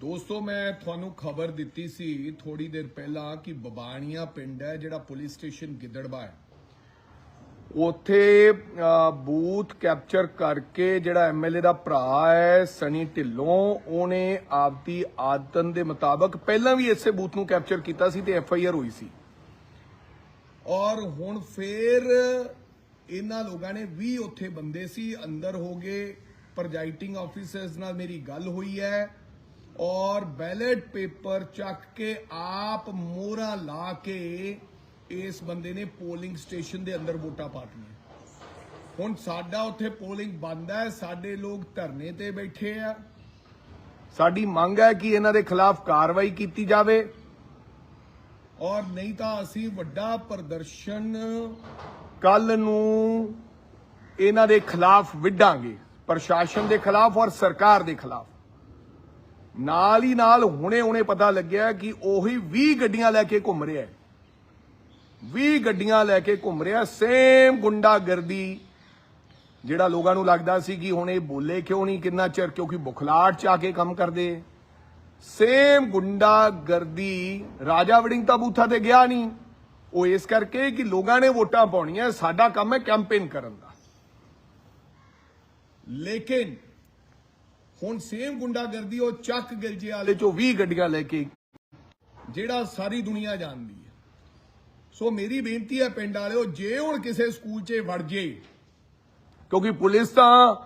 ਦੋਸਤੋ, ਮੈਂ ਤੁਹਾਨੂੰ ਖਬਰ ਦਿੱਤੀ ਸੀ ਥੋੜੀ ਦੇਰ ਪਹਿਲਾਂ ਕਿ ਬਬਾਣੀਆਂ ਪਿੰਡ ਹੈ, ਜਿਹੜਾ ਪੁਲਿਸ ਸਟੇਸ਼ਨ ਗਿੱਦੜਬਾ ਹੈ। ਉੱਥੇ ਬੂਥ ਕੈਪਚਰ ਕਰਕੇ ਜਿਹੜਾ ਐਮਐਲਏ ਦਾ ਭਰਾ ਹੈ, ਸਨੀ ਢਿੱਲੋਂ, ਉਹਨੇ ਆਪਦੀ ਆਦਤਨ ਦੇ ਮੁਤਾਬਕ ਪਹਿਲਾਂ ਵੀ ਇਸੇ ਬੂਥ ਨੂੰ ਕੈਪਚਰ ਕੀਤਾ ਸੀ ਤੇ ਐਫਆਈਆਰ ਹੋਈ ਸੀ। ਔਰ ਹੁਣ ਫੇਰ ਇਹਨਾਂ ਲੋਕਾਂ ਨੇ 20 ਉੱਥੇ ਬੰਦੇ ਸੀ, ਅੰਦਰ ਹੋ ਗਏ, ਪ੍ਰਜਾਈਟਿੰਗ ਆਫੀਸਰਸ ਨਾਲ ਮੇਰੀ ਗੱਲ ਹੋਈ ਹੈ। ਔਰ ਬੈਲਟ ਪੇਪਰ ਚੱਕ ਕੇ ਆਪ ਮੋਹਰਾ ਲਾ ਕੇ ਇਸ ਬੰਦੇ ਨੇ ਪੋਲਿੰਗ ਸਟੇਸ਼ਨ ਦੇ ਅੰਦਰ ਵੋਟਾਂ ਪਾਤੀਆਂ। ਹੁਣ ਸਾਡਾ ਉੱਥੇ ਪੋਲਿੰਗ ਬੰਦ ਹੈ, ਸਾਡੇ ਲੋਕ ਧਰਨੇ ਤੇ ਬੈਠੇ ਆ। ਸਾਡੀ ਮੰਗ ਹੈ ਕਿ ਇਹਨਾਂ ਦੇ ਖਿਲਾਫ ਕਾਰਵਾਈ ਕੀਤੀ ਜਾਵੇ। ਔਰ ਨਹੀਂ ਤਾਂ ਅਸੀਂ ਵੱਡਾ ਪ੍ਰਦਰਸ਼ਨ ਕੱਲ ਨੂੰ ਇਹਨਾਂ ਦੇ ਖਿਲਾਫ ਵਿੱਢਾਂਗੇ, ਪ੍ਰਸ਼ਾਸਨ ਦੇ ਖਿਲਾਫ ਔਰ ਸਰਕਾਰ ਦੇ ਖਿਲਾਫ। ਨਾਲ ਹੀ ਨਾਲ ਹੁਣੇ ਹੁਣੇ ਪਤਾ ਲੱਗਿਆ ਕਿ ਉਹੀ 20 ਗੱਡੀਆਂ ਲੈ ਕੇ ਘੁੰਮ ਰਿਹਾ ਹੈ। 20 ਗੱਡੀਆਂ ਲੈ ਕੇ ਘੁੰਮ ਰਿਹਾ ਸੇਮ ਗੁੰਡਾਗਰਦੀ ਜਿਹੜਾ ਲੋਕਾਂ ਨੂੰ ਲੱਗਦਾ ਸੀ ਕਿ ਹੁਣ ਇਹ ਬੋਲੇ ਕਿਉਂ ਨਹੀਂ, ਕਿੰਨਾ ਚਿਰ, ਕਿਉਂਕਿ ਬੁਖਲਾਟ ਚ ਆ ਕੇ ਕੰਮ ਕਰਦੇ। ਸੇਮ ਗੁੰਡਾਗਰਦੀ ਰਾਜਾ ਵੜਿੰਗ ਤਾਂ ਬੂਥਾ ਤੇ ਗਿਆ ਨਹੀਂ। ਉਹ ਇਸ ਕਰਕੇ ਕਿ ਲੋਕਾਂ ਨੇ ਵੋਟਾਂ ਪਾਉਣੀਆਂ, ਸਾਡਾ ਕੰਮ ਹੈ ਕੈਂਪੇਨ ਕਰਨ ਦਾ। ਲੇਕਿਨ ਹੁਣ ਸੇਮ ਗੁੰਡਾਗਰਦੀ ਉਹ ਚੱਕ ਗਿਲਜੇ ਵਾਲੇ ਚੋਂ 20 ਗੱਡੀਆਂ ਲੈ ਕੇ ਜਿਹੜਾ ਸਾਰੀ ਦੁਨੀਆ ਜਾਣਦੀ ਹੈ। ਸੋ ਮੇਰੀ ਬੇਨਤੀ ਹੈ ਪਿੰਡ ਵਾਲਿਓ, ਜੇ ਹੁਣ ਕਿਸੇ ਸਕੂਲ 'ਚ ਵੜ ਜੇ, ਕਿਉਂਕਿ ਪੁਲਿਸ ਤਾਂ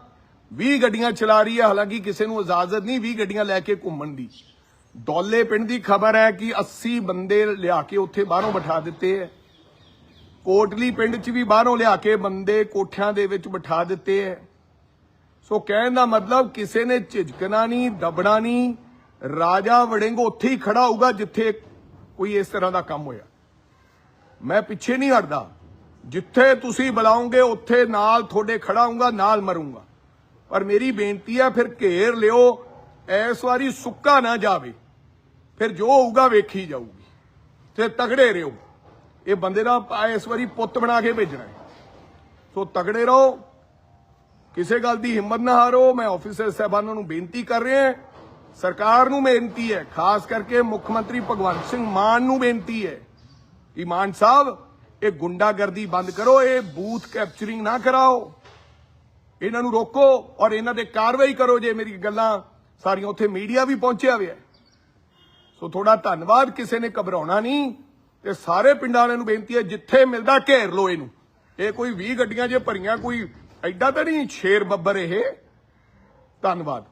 20 ਗੱਡੀਆਂ ਚਲਾ ਰਹੀ ਹੈ, ਹਾਲਾਂਕਿ ਕਿਸੇ ਨੂੰ ਇਜਾਜ਼ਤ ਨਹੀਂ 20 ਗੱਡੀਆਂ ਲੈ ਕੇ ਘੁੰਮਣ ਦੀ। ਦੌਲੇ ਪਿੰਡ ਦੀ ਖਬਰ ਹੈ ਕਿ 80 ਬੰਦੇ ਲਿਆ ਕੇ ਉੱਥੇ ਬਾਹਰੋਂ ਬਿਠਾ ਦਿੱਤੇ ਹੈ। ਕੋਟਲੀ ਪਿੰਡ 'ਚ ਵੀ ਬਾਹਰੋਂ ਲਿਆ ਕੇ ਬੰਦੇ ਕੋਠਿਆਂ ਦੇ ਵਿੱਚ ਬਿਠਾ ਦਿੱਤੇ ਹੈ। ਸੋ ਕਹਿਣ ਦਾ ਮਤਲਬ ਕਿਸੇ ਨੇ ਝਿਜਕਣਾ ਨਹੀਂ ਦਬਣਾ ਨਹੀਂ ਰਾਜਾ ਵੜਿੰਗ ਉੱਥੇ ਹੀ ਖੜਾ ਹੋਊਗਾ ਜਿੱਥੇ ਕੋਈ ਇਸ ਤਰ੍ਹਾਂ ਦਾ ਕੰਮ ਹੋਇਆ। ਮੈਂ ਪਿੱਛੇ ਨਹੀਂ ਹਟਦਾ। ਜਿੱਥੇ ਤੁਸੀਂ ਬੁਲਾਓਗੇ, ਉੱਥੇ ਨਾਲ ਤੁਹਾਡੇ ਖੜਾ ਹੋਊਗਾ, ਨਾਲ ਮਰੂੰਗਾ। ਪਰ ਮੇਰੀ ਬੇਨਤੀ ਹੈ, ਫਿਰ ਘੇਰ ਲਿਓ, ਇਸ ਵਾਰੀ ਸੁੱਕਾ ਨਾ ਜਾਵੇ। ਫਿਰ ਜੋ ਹੋਊਗਾ ਵੇਖੀ ਜਾਊਗੀ। ਤੇ ਤਗੜੇ ਰਹੋ। ਇਹ ਬੰਦੇ ਦਾ ਇਸ ਵਾਰੀ ਪੁੱਤ ਬਣਾ ਕੇ ਭੇਜਣਾ ਸੋ ਤਗੜੇ ਰਹੋ। ਕਿਸੇ ਗੱਲ ਦੀ ਹਿੰਮਤ ਨਾ ਹਾਰੋ, ਮੈਂ ਆਫੀਸਰ ਸਾਹਿਬਾਨਾਂ ਨੂੰ ਬੇਨਤੀ ਕਰ ਰਿਹਾ ਹਾਂ। ਸਰਕਾਰ ਨੂੰ ਬੇਨਤੀ ਹੈ, ਖਾਸ ਕਰਕੇ ਮੁੱਖ ਮੰਤਰੀ ਭਗਵੰਤ ਸਿੰਘ ਮਾਨ ਨੂੰ ਬੇਨਤੀ ਹੈ ਕਿ ਮਾਨ ਸਾਹਿਬ, ਇਹ ਗੁੰਡਾਗਰਦੀ ਬੰਦ ਕਰੋ, ਇਹ ਬੂਥ ਕੈਪਚਰਿੰਗ ਨਾ ਕਰਾਓ। ਇਹਨਾਂ ਨੂੰ ਰੋਕੋ ਔਰ ਇਹਨਾਂ ਤੇ ਕਾਰਵਾਈ ਕਰੋ ਜੇ ਮੇਰੀ ਗੱਲਾਂ ਸਾਰੀਆਂ ਉੱਥੇ ਮੀਡੀਆ ਵੀ ਪਹੁੰਚਿਆ ਹੋਇਆ ਸੋ ਥੋੜਾ ਧੰਨਵਾਦ, ਕਿਸੇ ਨੇ ਘਬਰਾਉਣਾ ਨਹੀਂ ਤੇ ਸਾਰੇ ਪਿੰਡਾਂ ਵਾਲਿਆਂ ਨੂੰ ਬੇਨਤੀ ਹੈ, ਜਿੱਥੇ ਮਿਲਦਾ ਘੇਰ ਲੋ ਇਹਨੂੰ। ਇਹ ਕੋਈ 20 ਗੱਡੀਆਂ ਜੇ ਭਰੀਆਂ, ਕੋਈ ਐਡਾ ਤਾਂ ਨਹੀਂ ਸ਼ੇਰ ਬੱਬਰ ਇਹ। ਧੰਨਵਾਦ।